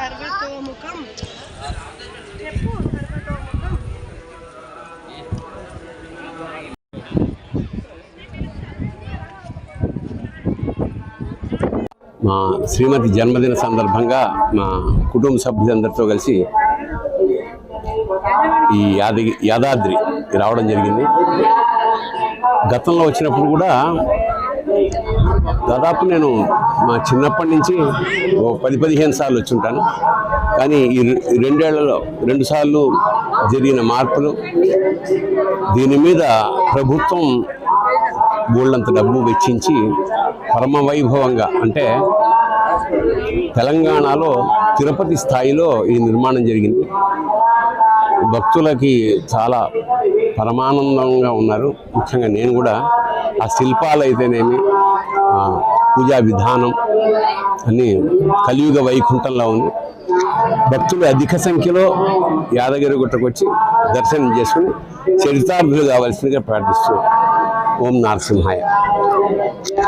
Harvard to Mukam. Report. మా శ్రీమతి జన్మదిన సందర్భంగా మా కుటుంబ సభ్యులందరితో కలిసి ఈ యాదగి యాదాద్రి రావడం జరిగింది. గతంలో వచ్చినప్పుడు కూడా దాదాపు నేను మా చిన్నప్పటి నుంచి ఓ పది పదిహేను సార్లు వచ్చి ఉంటాను కానీ ఈ రెండేళ్ళలో రెండు సార్లు జరిగిన మార్పులు దీని మీద ప్రభుత్వం బోళ్ళంత డబ్బు వెచ్చించి పరమ వైభవంగా అంటే తెలంగాణలో తిరుపతి స్థాయిలో ఈ నిర్మాణం జరిగింది. భక్తులకి చాలా పరమానందంగా ఉన్నారు. ముఖ్యంగా నేను కూడా ఆ శిల్పాలు అయితేనేమి పూజా విధానం అని కలియుగ వైకుంఠంలో ఉంది. భక్తులు అధిక సంఖ్యలో యాదగిరి గుట్టకు వచ్చి దర్శనం చేసుకుని చరితార్థులు కావాల్సిందిగా ప్రార్థిస్తూ ఓం నరసింహాయ.